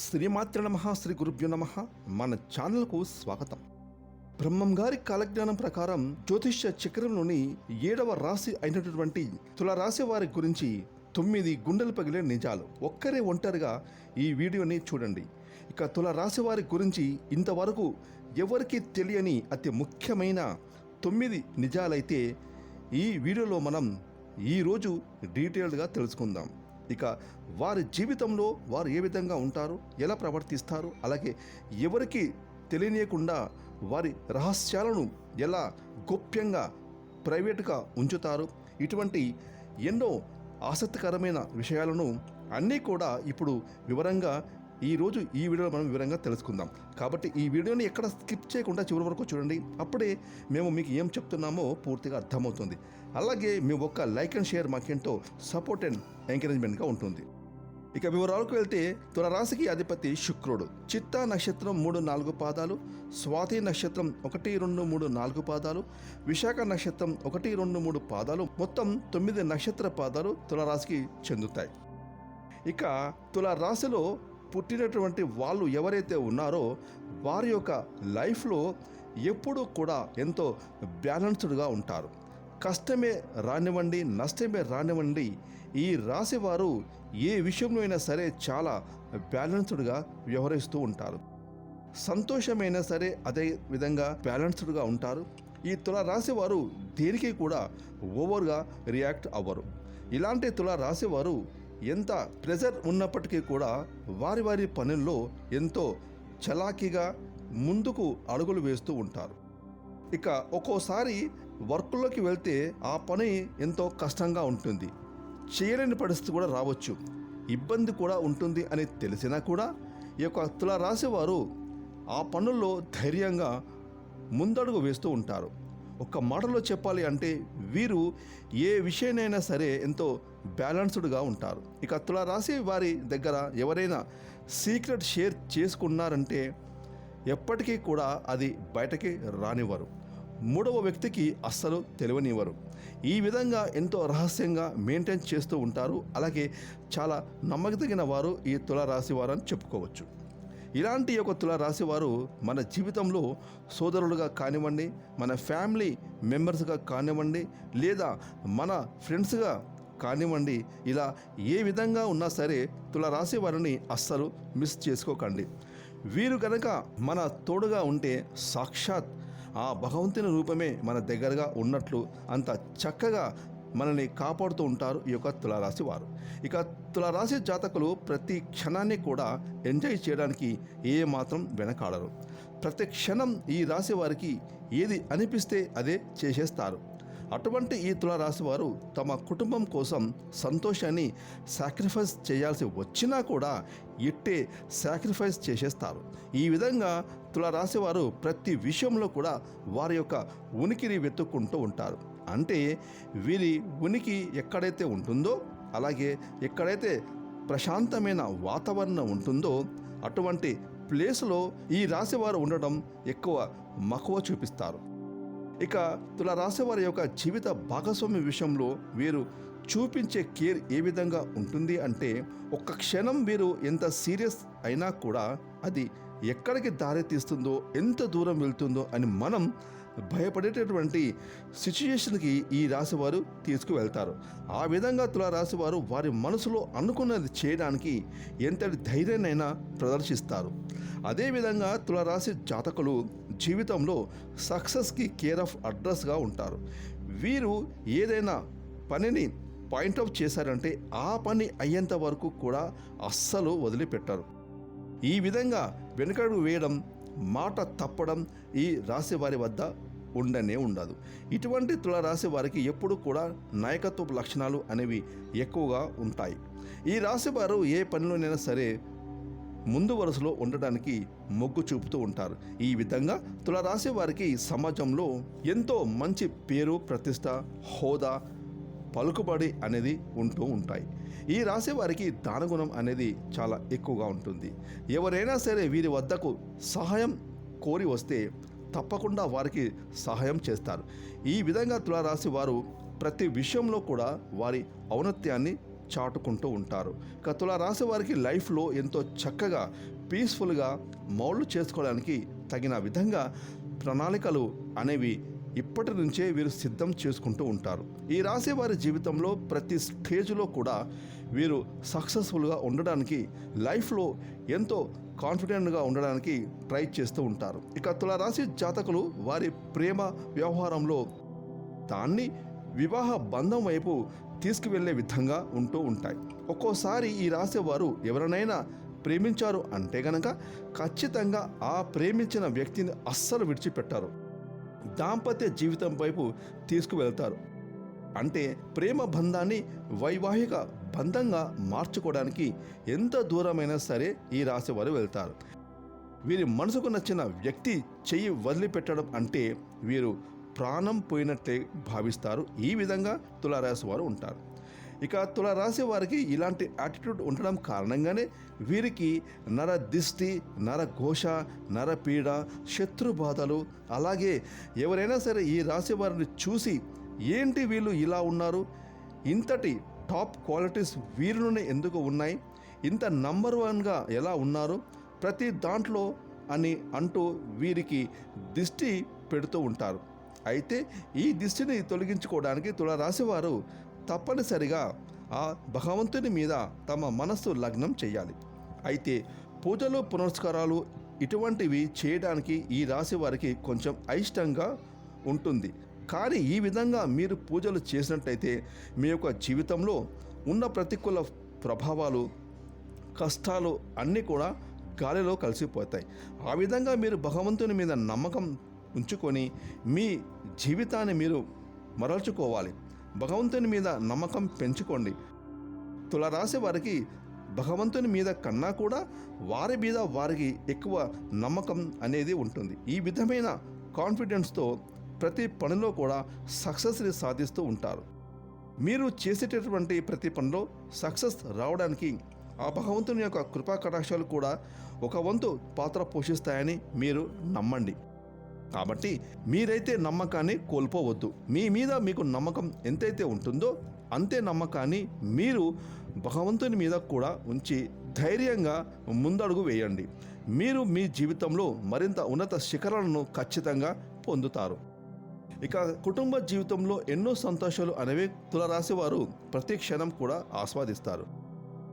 శ్రీమాత్ర నమ శ్రీ గురుభ్యో నమ. మన ఛానల్కు స్వాగతం. బ్రహ్మం గారి కాలజ్ఞానం ప్రకారం జ్యోతిష్య చక్రంలోని ఏడవ రాశి అయినటువంటి తులరాశి వారి గురించి తొమ్మిది గుండెలు పగిలే నిజాలు ఒక్కరే ఒంటరిగా ఈ వీడియోని చూడండి. ఇక తుల రాశి వారి గురించి ఇంతవరకు ఎవరికీ తెలియని అతి ముఖ్యమైన తొమ్మిది నిజాలైతే ఈ వీడియోలో మనం ఈరోజు డీటెయిల్డ్గా తెలుసుకుందాం. ఇక వారి జీవితంలో వారు ఏ విధంగా ఉంటారు ఎలా ప్రవర్తిస్తారు అలాగే ఎవరికి తెలియనియకుండా వారి రహస్యాలను ఎలా గోప్యంగా ప్రైవేట్గా ఉంచుతారు ఇటువంటి ఎన్నో ఆసక్తికరమైన విషయాలను అన్నీ కూడా ఇప్పుడు వివరంగా ఈరోజు ఈ వీడియోలో మనం వివరంగా తెలుసుకుందాం. కాబట్టి ఈ వీడియోని ఎక్కడ స్కిప్ చేయకుండా చివరి వరకు చూడండి. అప్పుడే మేము మీకు ఏం చెప్తున్నామో పూర్తిగా అర్థమవుతుంది. అలాగే మీ ఒక్క లైక్ అండ్ షేర్ మాకెంతో సపోర్ట్ అండ్ ఎంకరేజ్మెంట్గా ఉంటుంది. ఇక వివరాలకు వెళ్తే తులరాశికి అధిపతి శుక్రుడు. చిత్తా నక్షత్రం మూడు నాలుగు పాదాలు స్వాతి నక్షత్రం ఒకటి రెండు మూడు నాలుగు పాదాలు విశాఖ నక్షత్రం ఒకటి రెండు మూడు పాదాలు మొత్తం తొమ్మిది నక్షత్ర పాదాలు తులరాశికి చెందుతాయి. ఇక తులరాశిలో పుట్టినటువంటి వాళ్ళు ఎవరైతే ఉన్నారో వారి యొక్క లైఫ్లో ఎప్పుడూ కూడా ఎంతో బ్యాలెన్స్డ్గా ఉంటారు. కష్టమే రానివ్వండి నష్టమే రానివ్వండి. ఈ రాశివారు ఏ విషయంలో అయినా సరే చాలా బ్యాలెన్స్డ్గా వ్యవహరిస్తూ ఉంటారు. సంతోషమైనా సరే అదే విధంగా బ్యాలెన్స్డ్గా ఉంటారు. ఈ తుల రాశి వారు దేనికి కూడా ఓవర్గా రియాక్ట్ అవ్వరు. ఇలాంటి తుల రాశి వారు ఎంత ప్రెజర్ ఉన్నప్పటికీ కూడా వారి వారి పనుల్లో ఎంతో చలాకీగా ముందుకు అడుగులు వేస్తూ ఉంటారు. ఇక ఒక్కోసారి వర్క్లోకి వెళ్తే ఆ పని ఎంతో కష్టంగా ఉంటుంది. చేయలేని పరిస్థితి కూడా రావచ్చు. ఇబ్బంది కూడా ఉంటుంది అని తెలిసినా కూడా ఈ యొక్క తుల రాశి వారు ఆ పనుల్లో ధైర్యంగా ముందడుగు వేస్తూ ఉంటారు. ఒక్క మాటలో చెప్పాలి అంటే వీరు ఏ విషయానైనా సరే ఎంతో బ్యాలెన్స్డ్గా ఉంటారు. ఇక తుల రాశి వారి దగ్గర ఎవరైనా సీక్రెట్ షేర్ చేసుకున్నారంటే ఎప్పటికీ కూడా అది బయటకి రానివ్వరు. మూడవ వ్యక్తికి అస్సలు తెలియనివ్వరు. ఈ విధంగా ఎంతో రహస్యంగా మెయింటైన్ చేస్తూ ఉంటారు. అలాగే చాలా నమ్మకదగిన వారు ఈ తుల రాశి వారు అని చెప్పుకోవచ్చు. ఇలాంటి యొక్క తుల వారు మన జీవితంలో సోదరులుగా కానివ్వండి మన ఫ్యామిలీ మెంబర్స్గా కానివ్వండి లేదా మన ఫ్రెండ్స్గా కానివ్వండి ఇలా ఏ విధంగా ఉన్నా సరే తుల రాశి వారిని అస్సలు మిస్ చేసుకోకండి. వీరు కనుక మన తోడుగా ఉంటే సాక్షాత్ ఆ భగవంతుని రూపమే మన దగ్గరగా ఉన్నట్లు అంత చక్కగా మనల్ని కాపాడుతూ ఉంటారు ఈ యొక్క తులారాశి వారు. ఇక తులారాశి జాతకులు ప్రతి క్షణాన్ని కూడా ఎంజాయ్ చేయడానికి ఏ మాత్రం వెనకాడరు. ప్రతి క్షణం ఈ రాశి వారికి ఏది అనిపిస్తే అదే చేసేస్తారు. అటువంటి ఈ తులారాశి వారు తమ కుటుంబం కోసం సంతోషాన్ని సాక్రిఫైస్ చేయాల్సి వచ్చినా కూడా ఇట్టే సాక్రిఫైస్ చేసేస్తారు. ఈ విధంగా తులారాశి వారు ప్రతి విషయంలో కూడా వారి యొక్క ఉనికిని వెతుక్కుంటూ ఉంటారు. అంటే వీరి ఉనికి ఎక్కడైతే ఉంటుందో అలాగే ఎక్కడైతే ప్రశాంతమైన వాతావరణం ఉంటుందో అటువంటి ప్లేస్లో ఈ రాశివారు ఉండడం ఎక్కువ మక్కువ చూపిస్తారు. ఇక తుల రాశివారి యొక్క జీవిత భాగస్వామి విషయంలో వీరు చూపించే కేర్ ఏ విధంగా ఉంటుంది అంటే ఒక్క క్షణం వీరు ఎంత సీరియస్ అయినా కూడా అది ఎక్కడికి దారి తీస్తుందో ఎంత దూరం వెళ్తుందో అని మనం భయపడేటటువంటి సిచ్యుయేషన్కి ఈ రాశివారు తీసుకువెళ్తారు. ఆ విధంగా తుల రాశివారు వారి మనసులో అనుకున్నది చేయడానికి ఎంతటి ధైర్యాన్నైనా ప్రదర్శిస్తారు. అదేవిధంగా తులరాశి జాతకులు జీవితంలో సక్సెస్కి కేర్ ఆఫ్ అడ్రస్గా ఉంటారు. వీరు ఏదైనా పనిని పాయింట్అవుట్ చేశారంటే ఆ పని అయ్యేంత వరకు కూడా అస్సలు వదిలిపెట్టారు. ఈ విధంగా వెనుకడుగు వేయడం మాట తప్పడం ఈ రాశి వారి వద్ద ఉండనే ఉండదు. ఇటువంటి తులరాశి వారికి ఎప్పుడు కూడా నాయకత్వ లక్షణాలు అనేవి ఎక్కువగా ఉంటాయి. ఈ రాశి వారు ఏ పనిలోనైనా సరే ముందు వరుసలో ఉండడానికి మొగ్గు చూపుతూ ఉంటారు. ఈ విధంగా తులరాశి వారికి సమాజంలో ఎంతో మంచి పేరు ప్రతిష్ట హోదా పలుకుబడి అనేది ఉంటూ ఉంటాయి. ఈ రాశి వారికి దానగుణం అనేది చాలా ఎక్కువగా ఉంటుంది. ఎవరైనా సరే వీరి వద్దకు సహాయం కోరి వస్తే తప్పకుండా వారికి సహాయం చేస్తారు. ఈ విధంగా తులారాశి వారు ప్రతి విషయంలో కూడా వారి ఔన్నత్యాన్ని చాటుకుంటూ ఉంటారు. ఇక తులారాశి వారికి లైఫ్లో ఎంతో చక్కగా పీస్ఫుల్గా మౌళ్ళు చేసుకోవడానికి తగిన విధంగా ప్రణాళికలు అనేవి ఇప్పటి నుంచే వీరు సిద్ధం చేసుకుంటూ ఉంటారు. ఈ రాశి వారి జీవితంలో ప్రతి స్టేజ్లో కూడా వీరు సక్సెస్ఫుల్గా ఉండడానికి లైఫ్లో ఎంతో కాన్ఫిడెంట్గా ఉండడానికి ట్రై చేస్తూ ఉంటారు. ఇక తులారాశి జాతకులు వారి ప్రేమ వ్యవహారంలో దాన్ని వివాహ బంధం వైపు తీసుకువెళ్ళే విధంగా ఉంటూ ఉంటాయి. ఒక్కోసారి ఈ రాశి వారు ఎవరినైనా ప్రేమించారు అంటే గనక ఖచ్చితంగా ఆ ప్రేమించిన వ్యక్తిని అస్సలు విడిచిపెట్టారు. దాంపత్య జీవితం వైపు తీసుకువెళ్తారు. అంటే ప్రేమ బంధాన్ని వైవాహిక బంధంగా మార్చుకోవడానికి ఎంత దూరమైనా సరే ఈ రాశి వారు వెళ్తారు. వీరి మనసుకు నచ్చిన వ్యక్తి చెయ్యి వదిలిపెట్టడం అంటే వీరు ప్రాణం పోయినట్లే భావిస్తారు. ఈ విధంగా తులారాశి వారు ఉంటారు. ఇక తులారాశి వారికి ఇలాంటి యాటిట్యూడ్ ఉండడం కారణంగానే వీరికి నర దిష్టి నర ఘోష నర పీడ శత్రు బాధలు అలాగే ఎవరైనా సరే ఈ రాశి వారిని చూసి ఏంటి వీళ్ళు ఇలా ఉన్నారు? ఇంతటి టాప్ క్వాలిటీస్ వీరిలోనే ఎందుకు ఉన్నాయి? ఇంత నంబర్ వన్గా ఎలా ఉన్నారు? ప్రతి దాంట్లో అని అంటూ వీరికి దిష్టి పెడుతూ ఉంటారు. అయితే ఈ దిష్టిని తొలగించుకోవడానికి తులారాశి వారు తప్పనిసరిగా ఆ భగవంతుని మీద తమ మనస్సు లగ్నం చేయాలి. అయితే పూజలు పునస్కారాలు ఇటువంటివి చేయడానికి ఈ రాశి వారికి కొంచెం అయిష్టంగా ఉంటుంది. కానీ ఈ విధంగా మీరు పూజలు చేసినట్టయితే మీ యొక్క జీవితంలో ఉన్న ప్రతికూల ప్రభావాలు కష్టాలు అన్నీ కూడా గాలిలో కలిసిపోతాయి. ఆ విధంగా మీరు భగవంతుని మీద నమ్మకం ఉంచుకొని మీ జీవితాన్ని మీరు మరల్చుకోవాలి. భగవంతుని మీద నమ్మకం పెంచుకోండి. తులరాశి వారికి భగవంతుని మీద కన్నా కూడా వారి మీద వారికి ఎక్కువ నమ్మకం అనేది ఉంటుంది. ఈ విధమైన కాన్ఫిడెన్స్తో ప్రతి పనిలో కూడా సక్సెస్ని సాధిస్తూ ఉంటారు. మీరు చేసేటటువంటి ప్రతి పనిలో సక్సెస్ రావడానికి ఆ భగవంతుని యొక్క కృపా కటాక్షాలు కూడా ఒక వంతు పాత్ర పోషిస్తాయని మీరు నమ్మండి. కాబట్టి మీరైతే నమ్మకాన్ని కోల్పోవద్దు. మీ మీద మీకు నమ్మకం ఎంతైతే ఉంటుందో అంతే నమ్మకాన్ని మీరు భగవంతుని మీద కూడా ఉంచి ధైర్యంగా ముందడుగు వేయండి. మీరు మీ జీవితంలో మరింత ఉన్నత శిఖరాలను ఖచ్చితంగా పొందుతారు. ఇక కుటుంబ జీవితంలో ఎన్నో సంతోషాలు అనేవి తులరాశి వారు ప్రతి క్షణం కూడా ఆస్వాదిస్తారు.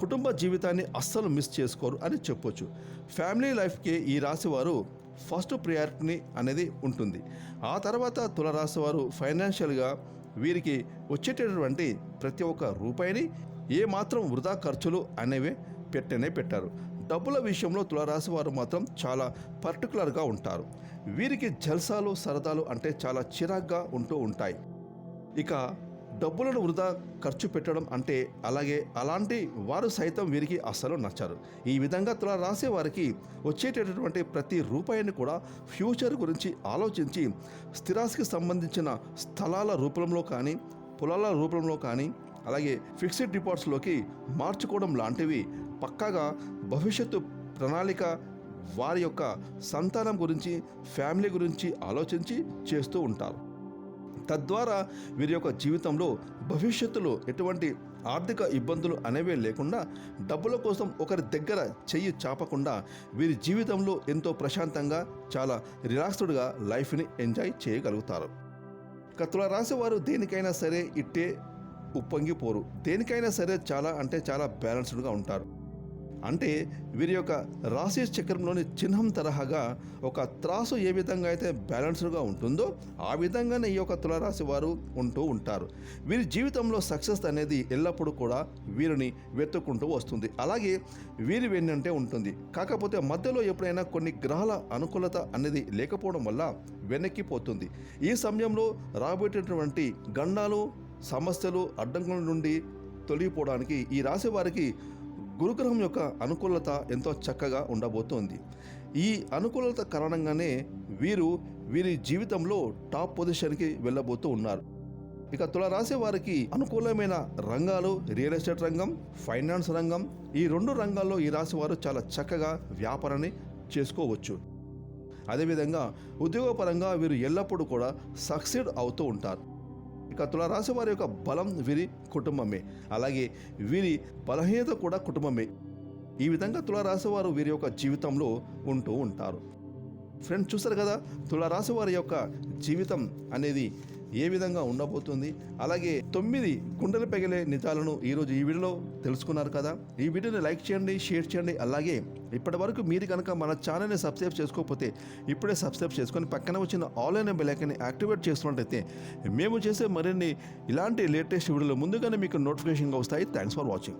కుటుంబ జీవితాన్ని అస్సలు మిస్ చేసుకోరు అని చెప్పొచ్చు. ఫ్యామిలీ లైఫ్కి ఈ రాశి వారు ఫస్ట్ ప్రియారిటీని అనేది ఉంటుంది. ఆ తర్వాత తులరాశి వారు ఫైనాన్షియల్గా వీరికి వచ్చేటటువంటి ప్రతి ఒక్క రూపాయిని ఏ మాత్రం వృధా ఖర్చులు అనేవి పెట్టనే పెట్టారు. డబ్బుల విషయంలో తులరాశి వారు మాత్రం చాలా పర్టికులర్గా ఉంటారు. వీరికి జల్సాలు సరదాలు అంటే చాలా చిరాగ్గా ఉంటూ ఉంటాయి. ఇక డబ్బులను వృధా ఖర్చు పెట్టడం అంటే అలాగే అలాంటి వారు సైతం వీరికి అస్సలు నచ్చారు. ఈ విధంగా తుల రాసే వారికి వచ్చేటటువంటి ప్రతి రూపాయిని కూడా ఫ్యూచర్ గురించి ఆలోచించి స్థిరాస్తికి సంబంధించిన స్థలాల రూపంలో కానీ పొలాల రూపంలో కానీ అలాగే ఫిక్స్డ్ డిపాజిట్స్లోకి మార్చుకోవడం లాంటివి పక్కాగా భవిష్యత్తు ప్రణాళిక వారి యొక్క సంతానం గురించి ఫ్యామిలీ గురించి ఆలోచించి చేస్తూ ఉంటారు. తద్వారా వీరి యొక్క జీవితంలో భవిష్యత్తులో ఎటువంటి ఆర్థిక ఇబ్బందులు అనేవే లేకుండా డబ్బుల కోసం ఒకరి దగ్గర చెయ్యి చాపకుండా వీరి జీవితంలో ఎంతో ప్రశాంతంగా చాలా రిలాక్స్డ్గా లైఫ్ని ఎంజాయ్ చేయగలుగుతారు. కత్తుల రాసేవారు దేనికైనా సరే ఇట్టే ఉప్పొంగిపోరు. దేనికైనా సరే చాలా అంటే చాలా బ్యాలెన్స్డ్గా ఉంటారు. అంటే వీరి యొక్క రాశి చక్రంలోని చిహ్నం తరహాగా ఒక త్రాసు ఏ విధంగా అయితే బ్యాలెన్స్డ్గా ఉంటుందో ఆ విధంగానే ఈ యొక్క తులరాశి వారు ఉంటూ ఉంటారు. వీరి జీవితంలో సక్సెస్ అనేది ఎల్లప్పుడూ కూడా వీరిని వెతుక్కుంటూ వస్తుంది. అలాగే వీరి వెన్నంటే ఉంటుంది. కాకపోతే మధ్యలో ఎప్పుడైనా కొన్ని గ్రహాల అనుకూలత అనేది లేకపోవడం వల్ల వెనక్కిపోతుంది ఈ సమయంలో రాబోయేటటువంటి గండాలు సమస్యలు అడ్డంకుల నుండి తొలగిపోవడానికి ఈ రాశి వారికి గురుగ్రహం యొక్క అనుకూలత ఎంతో చక్కగా ఉండబోతోంది. ఈ అనుకూలత కారణంగానే వీరు వీరి జీవితంలో టాప్ పొజిషన్కి వెళ్ళబోతూ ఉన్నారు. ఇక తులరాశి వారికి అనుకూలమైన రంగాలు రియల్ ఎస్టేట్ రంగం ఫైనాన్స్ రంగం ఈ రెండు రంగాల్లో ఈ రాశి వారు చాలా చక్కగా వ్యాపారాన్ని చేసుకోవచ్చు. అదేవిధంగా ఉద్యోగపరంగా వీరు ఎల్లప్పుడూ కూడా సక్సీడ్ అవుతూ ఉంటారు. ఇక తులారాశి వారి యొక్క బలం వీరి కుటుంబమే. అలాగే వీరి బలహీనత కూడా కుటుంబమే. ఈ విధంగా తులారాశి వారు వీరి యొక్క జీవితంలో ఉంటూ ఉంటారు. ఫ్రెండ్స్ చూసారు కదా? తులారాశి వారి యొక్క జీవితం అనేది ఏ విధంగా ఉండబోతుంది? అలాగే తొమ్మిది కుండలు పెగిలే నిజాలను ఈరోజు ఈ వీడియోలో తెలుసుకున్నారు కదా. ఈ వీడియోని లైక్ చేయండి షేర్ చేయండి. అలాగే ఇప్పటి వరకు మీరు కనుక మన ఛానల్ని సబ్స్క్రైబ్ చేసుకోకపోతే ఇప్పుడే సబ్స్క్రైబ్ చేసుకొని పక్కన వచ్చిన ఆన్లైన్ బెలైకన్ని యాక్టివేట్ చేస్తున్నట్టయితే మేము చేసే మరిన్ని ఇలాంటి లేటెస్ట్ వీడియోలు ముందుగానే మీకు నోటిఫికేషన్గా వస్తాయి. Thanks for watching